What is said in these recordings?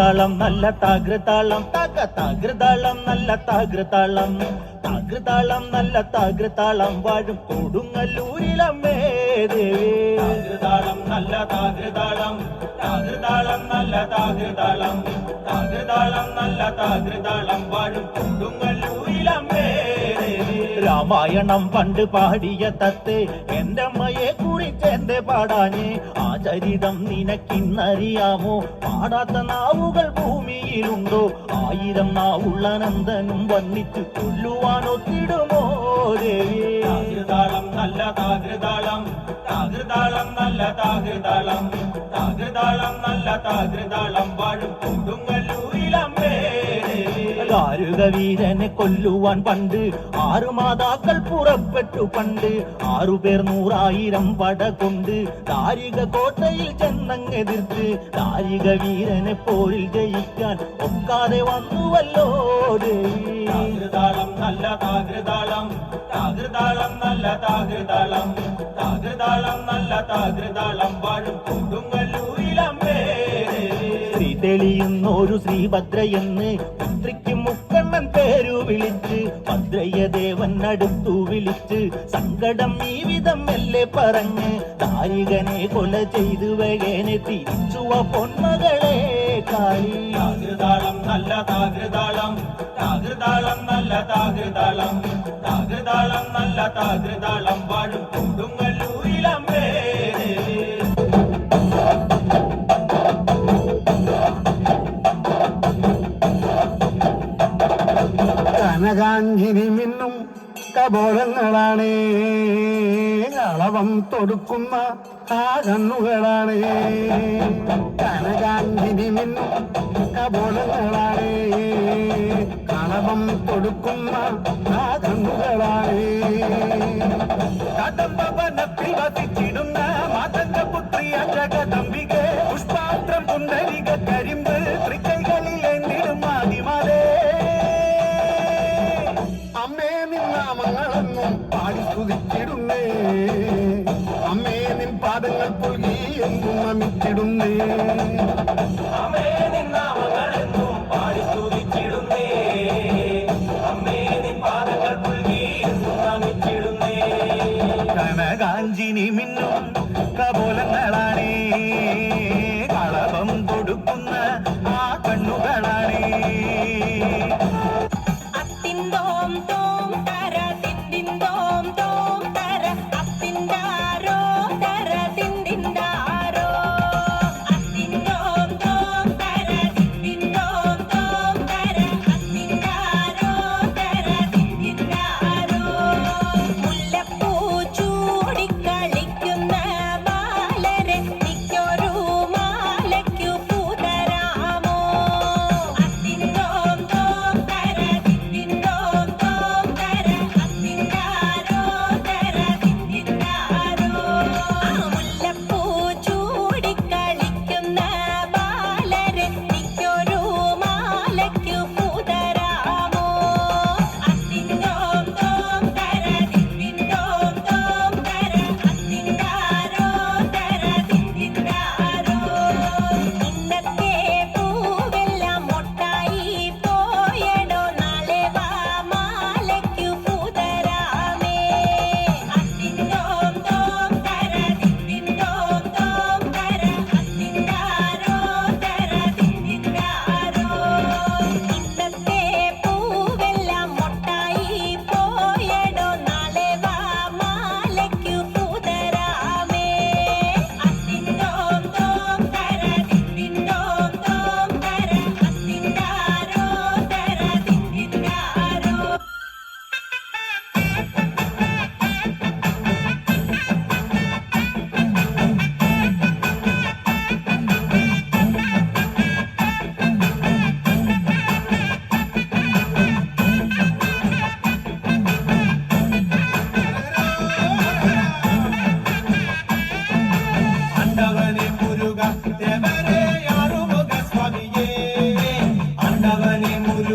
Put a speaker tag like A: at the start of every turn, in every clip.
A: താകൃതാളം നല്ല താകൃതാളം. താക താകൃതാളം നല്ല താകൃതാളം. താകൃതാളം നല്ല താകൃതാളം. വാഴും കൊടുങ്ങല്ലൂരിലമ്മേ ദേവി താകൃതാളം നല്ല താകൃതാളം. താകൃതാളം നല്ല താകൃതാളം. താകൃതാളം നല്ല താകൃതാളം. വാഴും ദേവി രാമായണം പണ്ട് പാടിയ തത്തെ എന്റെ അമ്മയെ കുറിച്ച് എന്റെ പാടാഞ്ഞേ? ആ ചരിതം നിനക്കിന്നറിയാമോ? പാടാത്ത നാവുകൾ ഭൂമിയിലുണ്ടോ? ആയിരം നാവുള്ള നന്ദനും വന്നിച്ചു കൊല്ലുവാനൊത്തിടുമോ ദേവി? താകൃതാളം നല്ല താകൃതാളം താകൃതാളം നല്ല താകൃതാളം താകൃതാളം നല്ല താകൃതാളം വാഴും കൊടുങ്ങല്ലൂരിലമ്മേ ഗാരുക വീരനെ കൊല്ലുവാൻ പണ്ട് ആറു മാതാക്കൾ പുറപ്പെട്ടു പണ്ട് ആറുപേർ നൂറായിരം പട കൊണ്ട് താരിക കോട്ടയിൽ ചെന്നങ്ങെതിർത്ത് താരിക വീരനെ പോരിൽ ജയിക്കാൻ ഒക്കാതെ വന്നുവല്ലോ താകൃതാളം നല്ല താകൃതാളം താകൃതാളം നല്ല താകൃതാളം താകൃതാളം നല്ല താകൃതാളം വാഴും കൊടുങ്ങല്ലൂരിലമ്മേ. ശ്രീ തെളിയുന്നൊരു ശ്രീഭദ്രയെന്ന് പുത്രിക്ക് മുക്കണ്ണൻ പേരു വിളിച്ച് ഭദ്രയ ദേവൻ അടുത്തു വിളിച്ച് സങ്കടം ഈ വിധം മെല്ലെ പറഞ്ഞ് കായികനെ കൊല ചെയ്തു വേഗനെ തിരിച്ചുവ പൊന്മകളെ കാളി. താകൃതാളം നല്ല താകൃതാളം താകൃതാളം നല്ല താകൃതാളം താകൃതാളം നല്ല താകൃതാളം വാഴും കൊടുങ്ങല്ലൂരിലമ്മേ
B: കനകാഞ്ചിരി മിന്നും കബോളങ്ങളാണ്. അളവം തൊടുക്കുന്ന ആ കണ്ണുകളാണ് കനകാഞ്ചിരി മിന്നും കബോളങ്ങളാണ്. കളവം തൊടുക്കുന്ന ആ കണ്ണുകളാണ് വസിച്ചിടുന്ന മാതന്റെ പുഷ്പാത്രം കുന്തരിക കരിമ്പ് നമിച്ചിടുന്നേ. കനകാഞ്ചിനി മിന്നും കപോലങ്ങളാണേ. കളവം കൊടുക്കുന്ന ആ കണ്ണുകളാണേ.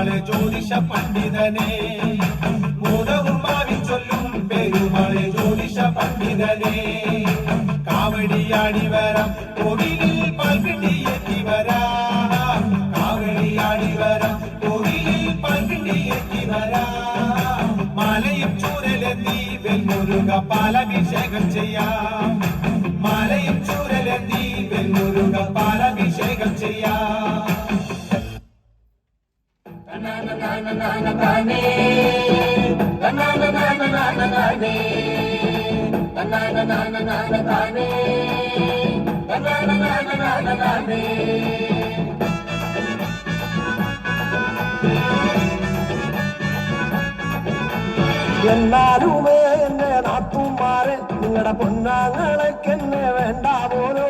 C: പെരുമാളെ ജ്യോതിഷ പണ്ഡിതനെ. ഭൂതവും ഭാവി ചൊല്ലും പെരുമാളെ ജ്യോതിഷ പണ്ഡിതനെ. കാവടിയാടി വരാം കോവിലിൽ പൽപിണ്ടി എത്തി വരാം. കാവടിയാടി വരാം കോവിലിൽ പൽപിണ്ടി എത്തി വരാം. മലയും ചൂരലെത്തി വെൽമുരുക പാലഭിഷേകം ചെയ്യാം. എല്ലാരുമേ
D: என்ன நாத்தும் மாறு നിങ്ങളുടെ പൊന്നാങ്ങളൊക്കെ വേണ്ട പോലും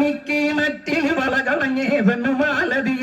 D: கண்ணிக்கிணத்தில் வளகலங்கே பெண்ணுமாலதி